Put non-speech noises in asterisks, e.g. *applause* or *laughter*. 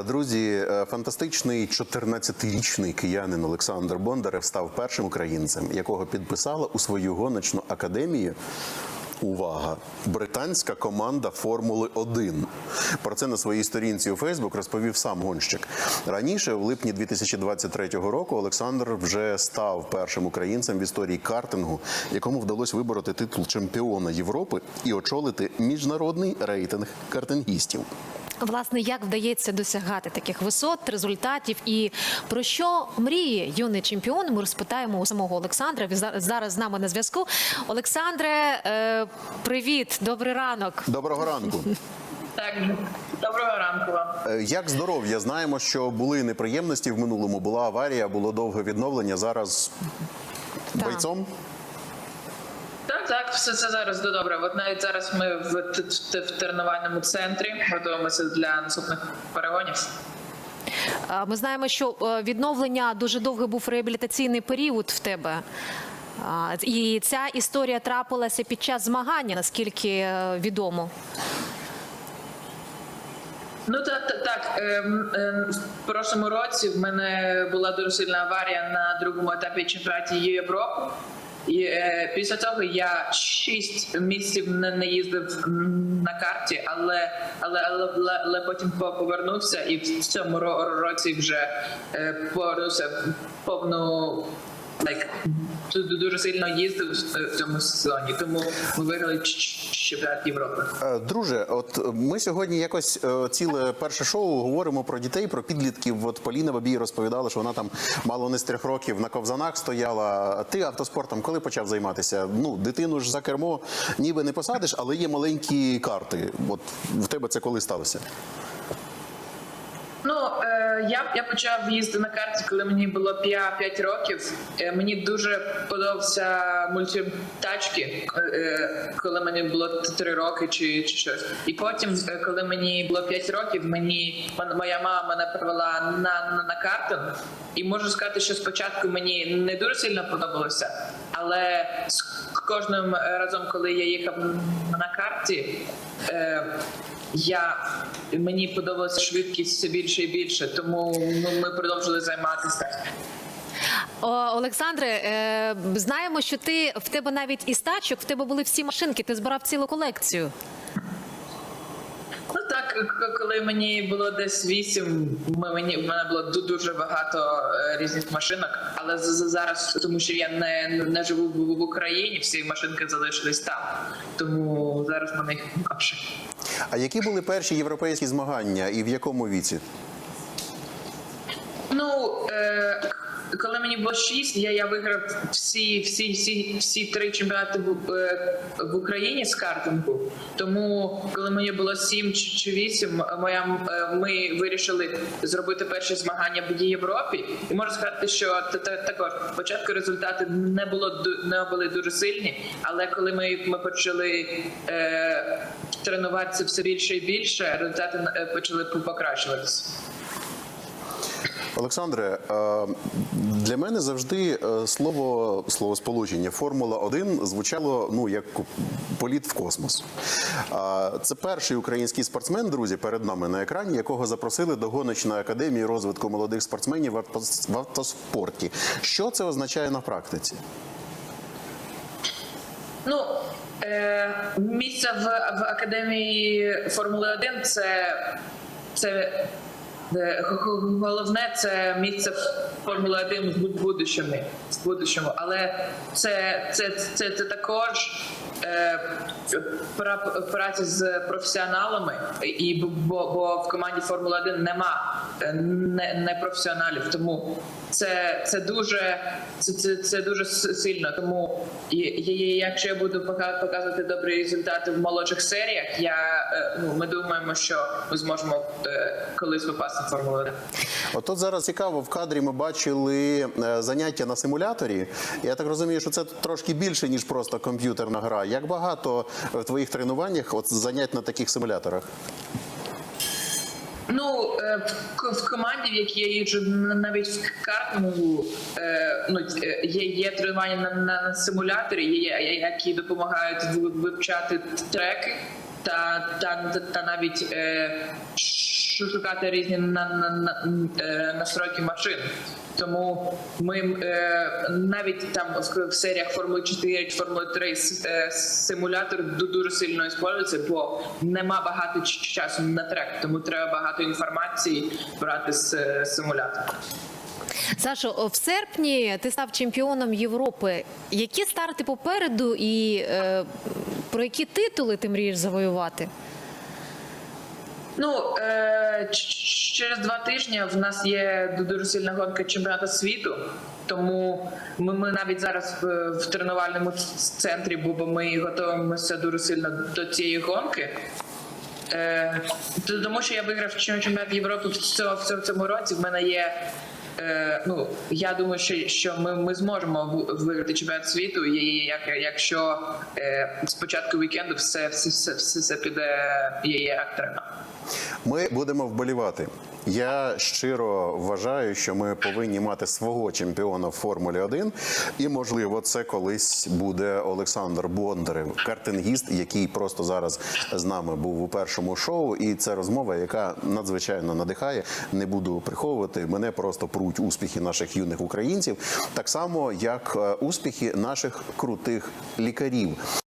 Друзі, е, фантастичний 14-річний киянин Олександр Бондарев став першим українцем, якого підписала у свою гоночну академію. Увага! Британська команда Формули 1 Про це на своїй сторінці у Фейсбук розповів сам гонщик. Раніше, в липні 2023 року, Олександр вже став першим українцем в історії картингу, якому вдалося вибороти титул чемпіона Європи і очолити міжнародний рейтинг картингістів. Власне, як вдається досягати таких висот, результатів і про що мріє юний чемпіон? Ми розпитаємо у самого Олександра. Він за- зараз з нами на зв'язку. Олександре, е, привіт, добрий ранок. Доброго ранку. *laughs* Так, доброго ранку вам. Е, Як здоров'я? Знаємо, що були неприємності в минулому. Була аварія, було довге відновлення. Зараз Так. бойцом. Так, так, все це зараз до добре. От навіть зараз ми в, т- в тренувальному центрі готуємося для наступних перегонів. Ми знаємо, що е, відновлення дуже довгий був реабілітаційний період в тебе. І ця історія трапилася під час змагання, наскільки е, відомо. Ну так, так, так. Ем, ем, в прошлому році в мене була дуже сильна аварія на другому етапі чемпіонаті Європи. І е, після цього я шість місяців не, не їздив на карті, але але, але, але, але потім по- повернувся і в цьому ро- році вже е, повернувся повну ду- дуже сильно їздив в цьому сезоні. Тому ми виграли чемпіонат Європи. Е, Друже, от е, ми сьогодні якось е, ціле перше шоу говоримо про дітей, про підлітків. От Поліна Бабій розповідала, що вона там мало не з трьох років на ковзанах стояла. Ти автоспортом коли почав займатися? Ну, дитину ж за кермо ніби не посадиш, але є маленькі карти. От в тебе це коли сталося? Я я почав їздити на карті, коли мені було 5, 5 років. Е, мені дуже подобався мультфільм тачки, е, коли мені було 3 роки чи, чи щось. І потім, е, коли мені було 5 років, мені моя мама мене привела на, на, на картинг. І можу сказати, що спочатку мені не дуже сильно подобалося, але кожним разом, коли я їхав на карті. Е, я мені подобалася швидкість все більше і більше, тому ну, ми продовжили займатися. Олександре, е, знаємо, що ти в тебе навіть із тачок, в тебе були всі машинки, ти збирав цілу колекцію. Коли мені було десь вісім, ми- мені в мене було дуже багато е, різних машинок. Але зараз, тому що я не, не живу в, Україні, всі машинки залишились там. Тому зараз мене їх менше. А які були перші європейські змагання і в якому віці? Ну е, коли мені було шість, я, я виграв всі, всі, всі, всі три чемпіонати в, е, в Україні з картингу. Тому, коли мені було сім чи, вісім, моя е, ми вирішили зробити перші змагання в Європі. І можу сказати, що та- та- також спочатку результати не було не були дуже сильні, але коли ми, ми почали е, тренуватися все більше і більше, результати е, почали покращуватися. Олександре, е, для мене завжди е, слово словосполучення Формула 1 звучало ну як політ в космос. Це перший український спортсмен, друзі, перед нами на екрані, якого запросили до гоночної академії розвитку молодих спортсменів в автоспорті. Що це означає на практиці? Ну е, місце в, в академії Формули 1 це, це е, головне це місце в Формули 1 в будущому, в будущому. Але це, це, це, це також е, пра- праця з професіоналами, і бо, бо в команді Формули 1 нема е, не, не професіоналів. Тому це, це дуже це, це, це дуже сильно. Тому і, і, якщо я буду показувати добрі результати в молодших серіях, я е, ну ми думаємо, що ми зможемо е, колись попасти в Формулу 1. От зараз цікаво, в кадрі ми бачили е, заняття на симуляторі. Я так розумію, що це трошки більше, ніж просто комп'ютерна гра. Як багато в твоїх тренуваннях от занять на таких симуляторах? Ну е, в, команді, в якій я їжджу навіть в картингу, е, ну є, є тренування на, на, на симуляторі, є, які допомагають вивчати треки та, та, та, навіть шукати різні на, на, на, настройки машин. Тому ми е, навіть там в, серіях Формули 4, Формули 3 е, симулятор дуже сильно використовується, бо нема багато часу на трек, тому треба багато інформації брати з е, симулятора. Сашо, в серпні ти став чемпіоном Європи. Які старти попереду і е, про які титули ти мрієш завоювати? Ну е, через два тижні в нас є дуже сильна гонка чемпіонату світу. Тому ми, ми навіть зараз в, в тренувальному центрі, бо ми готуємося дуже сильно до цієї гонки. Е, тому що я виграв чемпіонат Європи в цьому, в цьому році. В мене є. Е, ну, я думаю, що, що ми, ми зможемо виграти чемпіонат світу, і як, якщо е, спочатку вікенду все, все, все, все, все піде як треба. Ми будемо вболівати. Я щиро вважаю, що ми повинні мати свого чемпіона в Формулі 1. І, можливо, це колись буде Олександр Бондарев, картингіст, який просто зараз з нами був у першому шоу. І це розмова, яка надзвичайно надихає. Не буду приховувати. Мене просто пруть успіхи наших юних українців, так само як е, успіхи наших крутих лікарів.